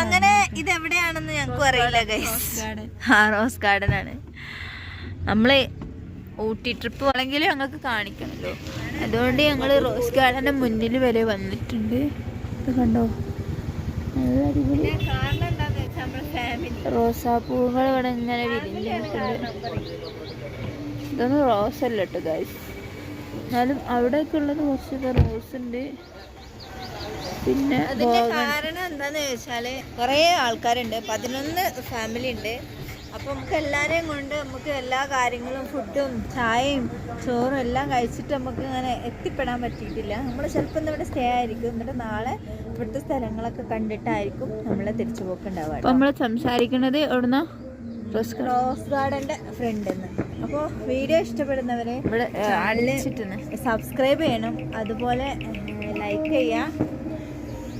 അങ്ങനെ ഇത് എവിടെയാണെന്ന് ഞങ്ങൾക്കും അറിയില്ല ഗൈസ് ആ റോസ് ഗാർഡൻ ആണ്. നമ്മൾ ഊട്ടി ട്രിപ്പ് വേണമെങ്കിലും ഞങ്ങൾക്ക് കാണിക്കണല്ലോ. അതുകൊണ്ട് ഞങ്ങൾ റോസ് ഗാർഡന്റെ മുന്നിൽ വരെ വന്നിട്ടുണ്ട്. ഇത് കണ്ടോ? നല്ല അടിപൊളി. റോസാപ്പൂവുകൾ ഇവിടെ ഇങ്ങനെ വിരിഞ്ഞു നിൽക്കുന്നുണ്ട് ഇതൊന്നും റോസ് അല്ല കേട്ടോ ഗൈസ് എന്നാലും അവിടെയൊക്കെ ഉള്ളത് കുറച്ചൊക്കെ റോസ് ഉണ്ട്. പിന്നെ അതിന്റെ കാരണം എന്താന്ന് വെച്ചാൽ കുറേ ആൾക്കാരുണ്ട്. പതിനൊന്ന് ഫാമിലി ഉണ്ട്. അപ്പൊ നമുക്ക് എല്ലാരെയും കൊണ്ട് നമുക്ക് എല്ലാ കാര്യങ്ങളും ഫുഡും ചായയും ചോറും എല്ലാം കഴിച്ചിട്ട് നമുക്ക് ഇങ്ങനെ എത്തിപ്പെടാൻ പറ്റിയിട്ടില്ല. നമ്മൾ ചിലപ്പോൾ ഇന്ന് ഇവിടെ സ്റ്റേ ആയിരിക്കും. എന്നിട്ട് നാളെ ഇവിടുത്തെ സ്ഥലങ്ങളൊക്കെ കണ്ടിട്ടായിരിക്കും നമ്മൾ തിരിച്ചു പോക്കുണ്ടാവുക നമ്മൾ സംസാരിക്കുന്നത് എവിടുന്ന? റോസ് ഗാർഡന്റെ ഫ്രണ്ട് അപ്പോൾ വീഡിയോ ഇഷ്ടപ്പെടുന്നവരെ സബ്സ്ക്രൈബ് ചെയ്യണം. അതുപോലെ ലൈക്ക് ചെയ്യുക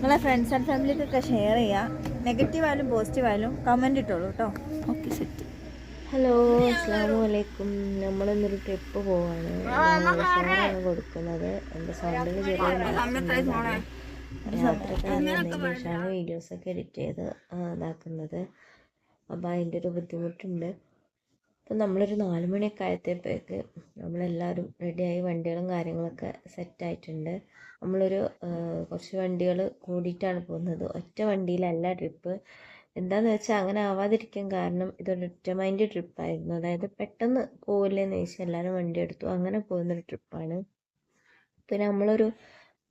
നിങ്ങളെ ഫ്രണ്ട്സ് ആൻഡ് ഫാമിലിക്കൊക്കെ ഷെയർ ചെയ്യുക നെഗറ്റീവ് ആയാലും പോസിറ്റീവ് ആയാലും കമന്റ് ഇട്ടോളൂ കേട്ടോ ഓക്കെ സെറ്റ് ഹലോ അസ്സാം വലൈക്കും നമ്മളിന്നൊരു ട്രിപ്പ് പോവാണ്. ഷോറാണ് കൊടുക്കുന്നത്. എന്റെ സൗണ്ടിന് ചെറിയ ശേഷമാണ് വീഡിയോസൊക്കെ എഡിറ്റ് ചെയ്ത് ഇതാക്കുന്നത്. അപ്പോൾ അതിന്റെ ഒരു ബുദ്ധിമുട്ടുണ്ട്. അപ്പം നമ്മളൊരു നാല് മണിയൊക്കെ ആയത്തേക്ക് നമ്മളെല്ലാവരും റെഡിയായി വണ്ടികളും കാര്യങ്ങളൊക്കെ സെറ്റായിട്ടുണ്ട്. നമ്മളൊരു കുറച്ച് വണ്ടികൾ കൂടിയിട്ടാണ് പോകുന്നത്. ഒറ്റ വണ്ടിയിലല്ല ട്രിപ്പ്. എന്താന്ന് വെച്ചാൽ അങ്ങനെ ആവാതിരിക്കാൻ കാരണം ഇതൊരു ഒറ്റ മൈൻഡ് ട്രിപ്പായിരുന്നു. അതായത് പെട്ടെന്ന് പോകില്ലെന്ന് ചോദിച്ചാൽ എല്ലാവരും വണ്ടി എടുത്തു. അങ്ങനെ പോകുന്നൊരു ട്രിപ്പാണ്. പിന്നെ നമ്മളൊരു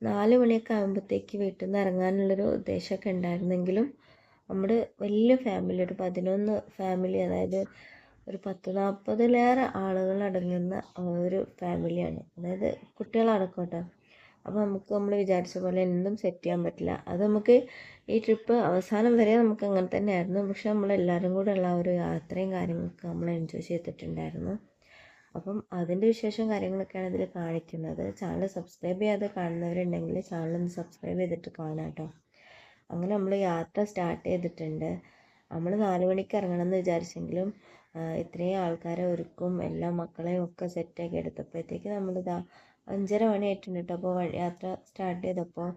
നാല് മണിയൊക്കെ ആകുമ്പോഴത്തേക്ക് വീട്ടിൽ നിന്ന് ഇറങ്ങാനുള്ളൊരു ഉദ്ദേശമൊക്കെ ഉണ്ടായിരുന്നെങ്കിലും നമ്മുടെ വലിയ ഫാമിലി ഒരു പതിനൊന്ന് ഫാമിലി അതായത് ഒരു പത്ത് നാൽപ്പതിലേറെ ആളുകൾ അടങ്ങുന്ന ഒരു ഫാമിലിയാണ് അതായത് കുട്ടികളടക്കം കേട്ടോ അപ്പോൾ നമുക്ക് നമ്മൾ വിചാരിച്ച പോലെ എന്തും സെറ്റ് ചെയ്യാൻ പറ്റില്ല. അത് നമുക്ക് ഈ ട്രിപ്പ് അവസാനം വരെ നമുക്ക് അങ്ങനെ തന്നെ ആയിരുന്നു പക്ഷെ നമ്മളെല്ലാവരും കൂടെ ഉള്ള ഒരു യാത്രയും കാര്യങ്ങളൊക്കെ നമ്മൾ എൻജോയ് ചെയ്തിട്ടുണ്ടായിരുന്നു. അപ്പം അതിന്റെ വിശേഷം കാര്യങ്ങളൊക്കെയാണ് ഇതിൽ കാണിക്കുന്നത്. ചാനൽ സബ്സ്ക്രൈബ് ചെയ്യാതെ കാണുന്നവരുണ്ടെങ്കിൽ ചാനൽ സബ്സ്ക്രൈബ് ചെയ്തിട്ട് കാണാം കേട്ടോ അങ്ങനെ നമ്മൾ യാത്ര സ്റ്റാർട്ട് ചെയ്തിട്ടുണ്ട്. നമ്മൾ നാല് മണിക്ക് ഇറങ്ങണം എന്ന് വിചാരിച്ചെങ്കിലും ഇത്രയും ആൾക്കാരെ ഒരുക്കും എല്ലാ മക്കളെയും ഒക്കെ സെറ്റാക്കി എടുത്തപ്പോഴത്തേക്ക് നമ്മളിതാ അഞ്ചര മണി ആയിട്ടുണ്ട് അപ്പോൾ യാത്ര സ്റ്റാർട്ട് ചെയ്തപ്പോൾ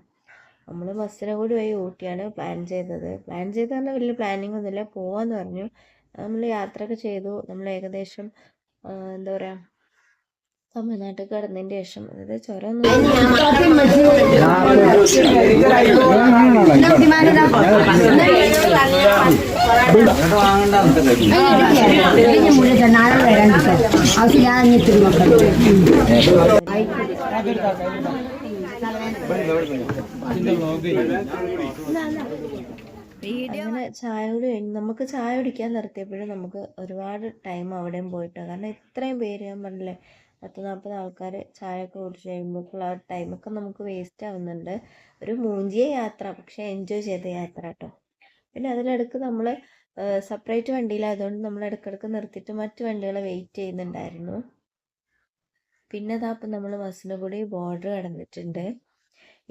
നമ്മൾ ബസ്സിനെ കൂടി പോയി ഊട്ടിയാണ് പ്ലാൻ ചെയ്തത്. പ്ലാൻ ചെയ്ത് പറഞ്ഞാൽ വലിയ പ്ലാനിങ് ഒന്നുമില്ല. പോവാന്ന് പറഞ്ഞു. നമ്മൾ യാത്രയൊക്കെ ചെയ്തു. നമ്മൾ ഏകദേശം എന്താ പറയുക തമിഴ്നാട്ടിൽ കടന്നതിന് ശേഷം അതായത് ചുരം അങ്ങനെ ചായ കൂടി നമുക്ക് ചായ കുടിക്കാൻ നിർത്തിയപ്പോഴും നമുക്ക് ഒരുപാട് ടൈം അവിടെയും പോയിട്ടാണ് കാരണം ഇത്രയും പേര് ഞാൻ പറഞ്ഞില്ലേ പത്ത് നാൽപ്പത് ആൾക്കാർ ചായയൊക്കെ കുടിച്ച് കഴിയുമ്പോഴേക്കുള്ള ആ ടൈമൊക്കെ നമുക്ക് വേസ്റ്റ് ആവുന്നുണ്ട്. ഒരു മൂഞ്ചിയ യാത്ര പക്ഷേ എൻജോയ് ചെയ്ത യാത്ര കേട്ടോ. പിന്നെ അതിനിടക്ക് നമ്മൾ സെപ്പറേറ്റ് വണ്ടിയിലായതുകൊണ്ട് നമ്മൾ ഇടയ്ക്കിടയ്ക്ക് നിർത്തിയിട്ട് മറ്റു വണ്ടികളെ വെയിറ്റ് ചെയ്യുന്നുണ്ടായിരുന്നു. പിന്നെ ഇതാപ്പം നമ്മൾ ബസ്സിന് കൂടി ബോർഡർ കടന്നിട്ടുണ്ട്.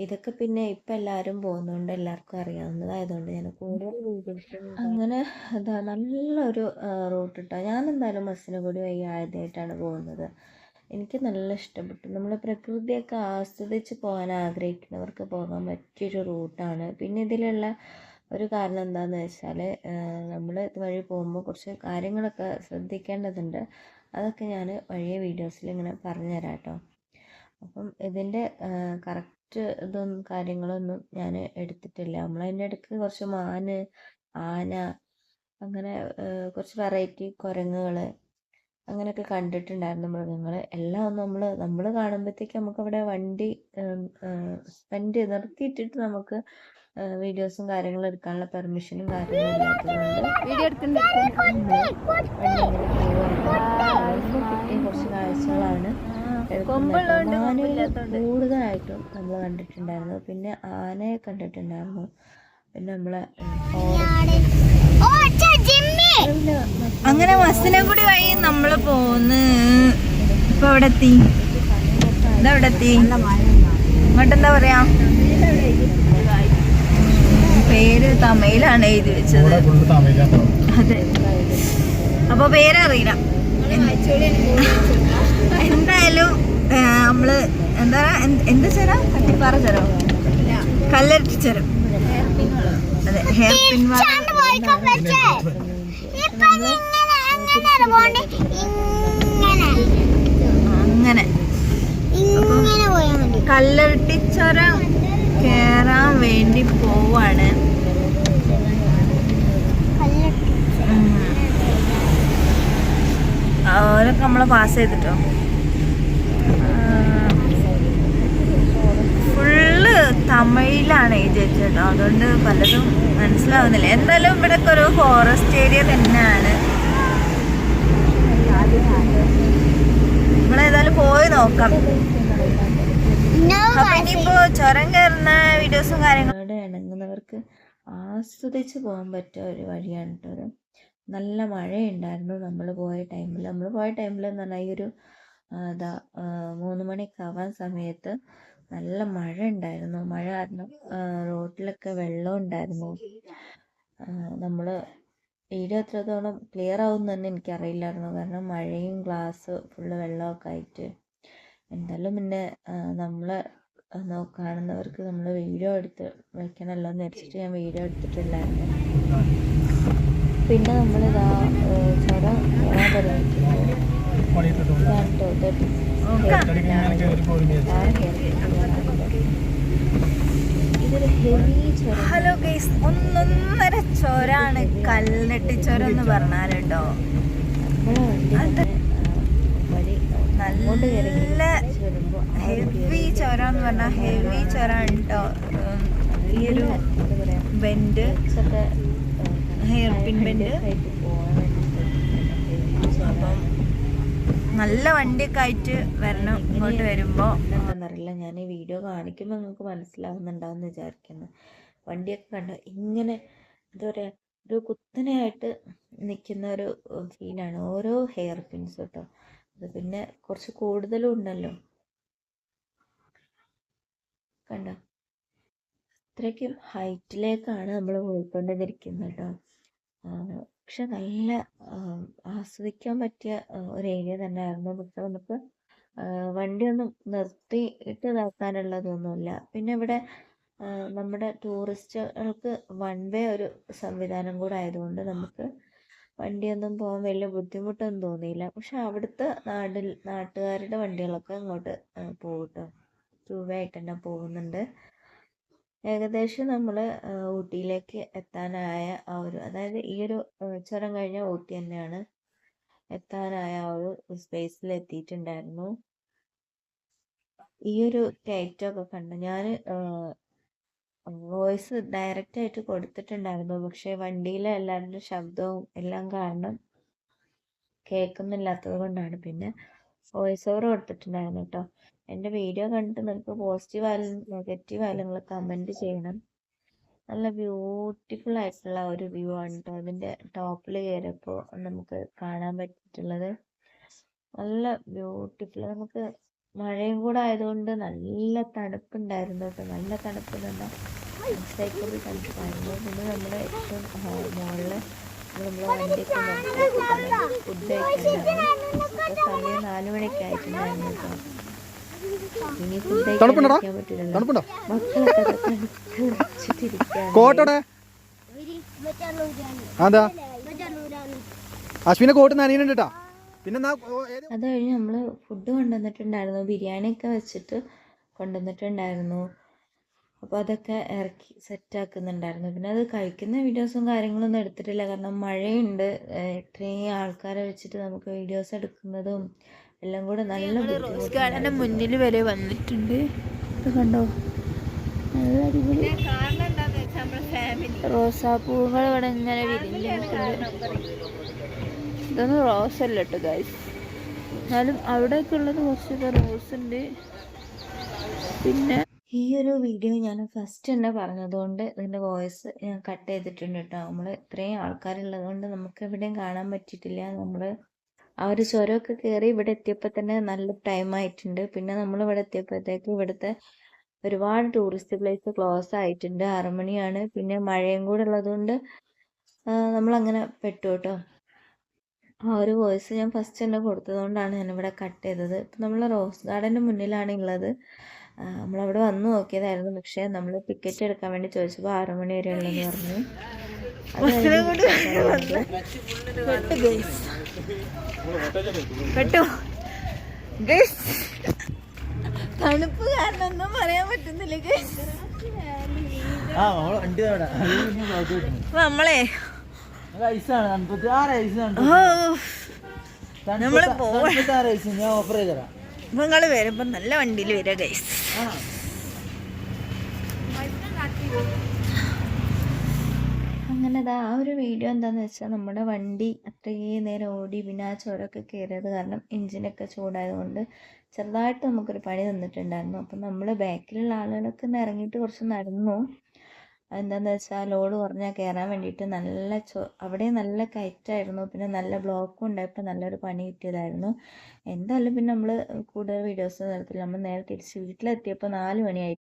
ഇതൊക്കെ പിന്നെ ഇപ്പം എല്ലാവരും പോകുന്നതുകൊണ്ട് എല്ലാവർക്കും അറിയാവുന്നതായതുകൊണ്ട് ഞാൻ കൂടുതൽ അങ്ങനെ എന്താ നല്ലൊരു റൂട്ട് ഇട്ടോ ഞാൻ എന്തായാലും ബസ്സിന് കൂടി വഴി ആദ്യമായിട്ടാണ് പോകുന്നത്. എനിക്ക് നല്ല ഇഷ്ടപ്പെട്ടു. നമ്മൾ പ്രകൃതിയൊക്കെ ആസ്വദിച്ച് പോകാൻ ആഗ്രഹിക്കുന്നവർക്ക് പോകാൻ പറ്റിയൊരു റൂട്ടാണ് പിന്നെ ഇതിലുള്ള ഒരു കാരണം എന്താണെന്ന് വെച്ചാൽ നമ്മൾ ഇതുവഴി പോകുമ്പോൾ കുറച്ച് കാര്യങ്ങളൊക്കെ ശ്രദ്ധിക്കേണ്ടതുണ്ട്. അതൊക്കെ ഞാൻ വഴിയ വീഡിയോസിൽ ഇങ്ങനെ പറഞ്ഞുതരാം കേട്ടോ അപ്പം ഇതിന്റെ കറക്റ്റ് ഇതൊന്നും കാര്യങ്ങളൊന്നും ഞാൻ എടുത്തിട്ടില്ല. നമ്മളതിന്റെ ഇടയ്ക്ക് കുറച്ച് മാന് ആന അങ്ങനെ കുറച്ച് വെറൈറ്റി കുരങ്ങുകൾ അങ്ങനെയൊക്കെ കണ്ടിട്ടുണ്ടായിരുന്നു മൃഗങ്ങൾ എല്ലാം ഒന്നും നമ്മൾ നമ്മൾ കാണുമ്പോഴത്തേക്ക് നമുക്കവിടെ വണ്ടി സ്പെൻഡ് ചെയ്ത് നിർത്തിയിട്ടിട്ട് നമുക്ക് വീഡിയോസും കാര്യങ്ങളും എടുക്കാനുള്ള പെർമിഷനും കാര്യങ്ങളും ഇല്ലാത്തതുകൊണ്ട് വീഡിയോ കിട്ടിയ കുറച്ച് കാഴ്ചകളാണ് കൂടുതലായിട്ടും നമ്മൾ കണ്ടിട്ടുണ്ടായിരുന്നു. പിന്നെ ആനയെ കണ്ടിട്ടുണ്ടായിരുന്നു. പിന്നെ നമ്മളെ അങ്ങനെ ബസ്സിനെ കൂടി വഴി നമ്മൾ പോന്ന്. ഇപ്പൊ എവിടെ എത്തി? എന്താ പറയാ? പേര് തമിഴിലാണ് എഴുതി വെച്ചത്. അതെ. അപ്പൊ പേരറിയില്ല. എന്തായാലും നമ്മൾ എന്താ എന്ത് എന്ത് ചുരം? കട്ടിപ്പാറ ചുരം? കല്ലരട്ടി ചുരം. അതെ ഹെയർ പിൻ അങ്ങനെ കല്ലട്ടിച്ചൊരം കേറാൻ വേണ്ടി പോവാണ്. അവരൊക്കെ നമ്മളെ പാസ് ചെയ്തിട്ടോ ഫുള്ള് തമിഴിലാണ് എഴുതി കേട്ടോ അതുകൊണ്ട് പലതും മനസ്സിലാവുന്നില്ല. എന്തായാലും ഇവിടെ ഒരു ഫോറസ്റ്റ് ഏരിയ തന്നെയാണ്. നമ്മളേതായാലും പോയി നോക്കാം. ഇനിയിപ്പോ ചുരം കയറുന്ന വീഡിയോസും കാര്യങ്ങളും ഇണങ്ങുന്നവർക്ക് ആസ്വദിച്ച് പോകാൻ പറ്റിയ ഒരു വഴിയാണ് കേട്ടോ അത്. നല്ല മഴയുണ്ടായിരുന്നു നമ്മൾ പോയ ടൈമിൽ നമ്മൾ പോയ ടൈമിൽ എന്ന് പറഞ്ഞാൽ ഈ ഒരു എന്താ മൂന്ന് മണിയൊക്കെ ആവാൻ സമയത്ത് നല്ല മഴ ഉണ്ടായിരുന്നു മഴ കാരണം റോഡിലൊക്കെ വെള്ളം ഉണ്ടായിരുന്നു. നമ്മൾ വീഡിയോ എത്രത്തോളം ക്ലിയർ ആവും തന്നെ എനിക്കറിയില്ലായിരുന്നു. കാരണം മഴയും ഗ്ലാസ് ഫുള്ള് വെള്ളമൊക്കെ ആയിട്ട്. എന്തായാലും പിന്നെ നമ്മൾ കാണുന്നവർക്ക് നമ്മൾ വീഡിയോ എടുത്ത് വെക്കണമല്ലോ എന്ന് വെച്ചിട്ട് ഞാൻ വീഡിയോ എടുത്തിട്ടില്ലായിരുന്നു. പിന്നെ നമ്മളിതാ ചുരം കയറാൻ തുടങ്ങിയിട്ടുണ്ട്. ഇതാണ് ചുരം ഹലോ ഗൈസ് ഒന്നൊന്നര ചോരാണ് കല്ലട്ടി ചോരം എന്ന് പറഞ്ഞാൽ കേട്ടോ നല്ല ഹെവി ചോരം എന്ന് പറഞ്ഞാൽ ഹെവി ചോരാണ് കേട്ടോ ഈ ഒരു ബെൻഡ്. ഹെയർ പിൻ ബെൻഡ് ആയിട്ട് പോകാൻ വേണ്ടിയിട്ട് അപ്പം നല്ല വണ്ടിയൊക്കെ ആയിട്ട് വരണം ഇങ്ങോട്ട് വരുമ്പോൾ എന്താണെന്നറിയില്ല ഞാൻ ഈ വീഡിയോ കാണിക്കുമ്പോൾ നിങ്ങൾക്ക് മനസ്സിലാവുന്നുണ്ടാവുമെന്ന് വിചാരിക്കുന്നു. വണ്ടിയൊക്കെ കണ്ടോ ഇങ്ങനെ എന്താ പറയുക ഒരു കുത്തനെയായിട്ട് നിൽക്കുന്ന ഒരു ഫീലാണ് ഓരോ ഹെയർ പിൻസ് കേട്ടോ. അത് പിന്നെ കുറച്ച് കൂടുതലും ഉണ്ടല്ലോ. കണ്ടോ? അത്രയ്ക്കും ഹൈറ്റിലേക്കാണ് നമ്മൾ പോയിക്കൊണ്ടിരിക്കുന്നത് കേട്ടോ. പക്ഷെ നല്ല ആസ്വദിക്കാൻ പറ്റിയ ഒരു ഏരിയ തന്നെയായിരുന്നു. പക്ഷെ നമുക്ക് വണ്ടി വണ്ടിയൊന്നും നിർത്തിയിട്ട് ഇതാക്കാനുള്ളതൊന്നുമില്ല പിന്നെ ഇവിടെ നമ്മുടെ ടൂറിസ്റ്റുകൾക്ക് വൺ വേ ഒരു സംവിധാനം കൂടെ ആയതുകൊണ്ട് നമുക്ക് വണ്ടിയൊന്നും പോകാൻ വലിയ ബുദ്ധിമുട്ടൊന്നും തോന്നിയില്ല. പക്ഷെ അവിടുത്തെ നാട്ടിൽ നാട്ടുകാരുടെ വണ്ടികളൊക്കെ അങ്ങോട്ട് പോകും കേട്ടോ ടൂ വേ ആയിട്ട് തന്നെ പോകുന്നുണ്ട്. ഏകദേശം നമ്മൾ ഊട്ടിയിലേക്ക് എത്താനായ ആ ഒരു അതായത് ഈ ഒരു ഉച്ചവരം കഴിഞ്ഞ ഊട്ടി തന്നെയാണ് എത്താനായ ആ ഒരു സ്പേസിൽ എത്തിയിട്ടുണ്ടായിരുന്നു. ഈ ഒരു കയറ്റമൊക്കെ കണ്ട്. ഞാൻ വോയിസ് ഡയറക്റ്റ് ആയിട്ട് കൊടുത്തിട്ടുണ്ടായിരുന്നു. പക്ഷെ വണ്ടിയിലെ എല്ലാവരുടെ ശബ്ദവും എല്ലാം കാരണം കേൾക്കുന്നില്ലാത്തത് കൊണ്ടാണ് പിന്നെ വോയിസ് ഓവർ കൊടുത്തിട്ടുണ്ടായിരുന്നു കേട്ടോ. എന്റെ വീഡിയോ കണ്ടിട്ട് നിങ്ങൾക്ക് പോസിറ്റീവ് ആയാലും നെഗറ്റീവ് ആയാലും നിങ്ങൾ കമന്റ് ചെയ്യണം. നല്ല ബ്യൂട്ടിഫുൾ ആയിട്ടുള്ള ഒരു വ്യൂ ആണ് കേട്ടോ അതിന്റെ ടോപ്പിൽ കയറിയപ്പോൾ നമുക്ക് കാണാൻ പറ്റിയിട്ടുള്ളത്. നല്ല ബ്യൂട്ടിഫുൾ നമുക്ക് മഴയും കൂടെ ആയതുകൊണ്ട് നല്ല തണുപ്പുണ്ടായിരുന്നു കേട്ടോ നല്ല തണുപ്പ് തന്നെ തണുപ്പായിരുന്നു. പിന്നെ നമ്മുടെ ഏറ്റവും മുകളിൽ നമ്മൾ വണ്ടിയൊക്കെ ഫുഡ് കഴിക്കാനായിരുന്നു സമയം നാല് മണിയൊക്കെ ആയിട്ടുണ്ടായിരുന്നു കേട്ടോ തണുപ്പുണ്ടോ? മക്കളൊക്കെ അതൊക്കെ തണുപ്പ് വിറച്ചിട്ടിരിക്കുകയാണ് കോട്ടോടെ അതാ അശ്വിനെ കോട്ട്. നനയുന്നുണ്ട് കേട്ടാ പിന്നെ അത് കഴിഞ്ഞ് നമ്മൾ ഫുഡ് കൊണ്ടുവന്നിട്ടുണ്ടായിരുന്നു. ബിരിയാണി ഒക്കെ വെച്ചിട്ട് കൊണ്ടുവന്നിട്ടുണ്ടായിരുന്നു. അപ്പോൾ അതൊക്കെ ഇറക്കി സെറ്റാക്കുന്നുണ്ടായിരുന്നു പിന്നെ അത് കഴിക്കുന്ന വീഡിയോസും കാര്യങ്ങളൊന്നും എടുത്തിട്ടില്ല. കാരണം മഴയുണ്ട്. ഇത്രയും ആൾക്കാരെ വെച്ചിട്ട് നമുക്ക് വീഡിയോസ് എടുക്കുന്നതും എല്ലാം കൂടെ നല്ല റോസ് ഗാർഡന്റെ മുന്നിൽ വരെ വന്നിട്ടുണ്ട്. ഇത് കണ്ടോ? നല്ല അടിപൊളി. റോസാപ്പൂവുകൾ ഇവിടെ ഇങ്ങനെ വിരിഞ്ഞ് ഇതൊന്നും റോസ് അല്ല കേട്ടോ ഗൈസ് എന്നാലും അവിടെയൊക്കെ ഉള്ളത് കുറച്ചൊക്കെ റോസ് ഉണ്ട്. പിന്നെ ഈ ഒരു വീഡിയോ ഞാൻ ഫസ്റ്റ് തന്നെ പറഞ്ഞതുകൊണ്ട് ഇതിന്റെ വോയിസ് ഞാൻ കട്ട് ചെയ്തിട്ടുണ്ട് കേട്ടോ. നമ്മൾ ഇത്രയും ആൾക്കാരുള്ളത് കൊണ്ട് നമുക്ക് എവിടെയും കാണാൻ പറ്റിയിട്ടില്ല. നമ്മൾ ആ ഒരു ചുരമൊക്കെ കയറി ഇവിടെ എത്തിയപ്പോൾ തന്നെ നല്ല ടൈം ആയിട്ടുണ്ട്. പിന്നെ നമ്മൾ ഇവിടെ എത്തിയപ്പോഴത്തേക്ക് ഇവിടുത്തെ ഒരുപാട് ടൂറിസ്റ്റ് പ്ലേസ് ക്ലോസ് ആയിട്ടുണ്ട്. ആറുമണിയാണ് പിന്നെ മഴയും കൂടെ ഉള്ളതുകൊണ്ട് നമ്മളങ്ങനെ പെട്ടു കേട്ടോ. ആ ഒരു വോയിസ് ഞാൻ ഫസ്റ്റ് തന്നെ കൊടുത്തതുകൊണ്ടാണ് ഞാനിവിടെ കട്ട് ചെയ്തത്. ഇപ്പം നമ്മൾ റോസ് ഗാർഡന്റെ മുന്നിലാണ് ഉള്ളത് നമ്മളവിടെ വന്നു നോക്കിയതായിരുന്നു. പക്ഷേ നമ്മൾ ടിക്കറ്റ് എടുക്കാൻ വേണ്ടി ചോദിച്ചപ്പോൾ ആറുമണി വരെ ഉള്ളെന്ന് പറഞ്ഞു. പെട്ടു. തണുപ്പ് കാരണം ഒന്നും പറയാൻ പറ്റുന്നില്ല നമ്മളെ നമ്മൾ നിങ്ങൾ വരുമ്പോ നല്ല വണ്ടിയിൽ വരിക ഗൈസ് ദാ ആ ഒരു വീഡിയോ എന്താന്ന് വെച്ചാൽ നമ്മുടെ വണ്ടി അത്രയും നേരം ഓടി പിന്നെ ആ ചുരമൊക്കെ കയറിയത് കാരണം എഞ്ചിനൊക്കെ ചൂടായതുകൊണ്ട് ചെറുതായിട്ട് നമുക്കൊരു പണി തന്നിട്ടുണ്ടായിരുന്നു. അപ്പം നമ്മൾ ബാക്കിലുള്ള ആളുകളൊക്കെ ഒന്ന് ഇറങ്ങിയിട്ട് കുറച്ച് നടന്നു. എന്താന്ന് വെച്ചാൽ ലോഡ് കുറഞ്ഞാൽ കയറാൻ വേണ്ടിയിട്ട് നല്ല ചൊ അവിടെ നല്ല കയറ്റായിരുന്നു. പിന്നെ നല്ല ബ്ലോക്കും ഉണ്ടായപ്പോൾ നല്ലൊരു പണി കിട്ടിയതായിരുന്നു. എന്തായാലും പിന്നെ നമ്മൾ കൂടുതൽ വീഡിയോസ് നടത്തില്ല നമ്മൾ നേരെ തിരിച്ച് വീട്ടിലെത്തിയപ്പോൾ നാല് മണിയായി.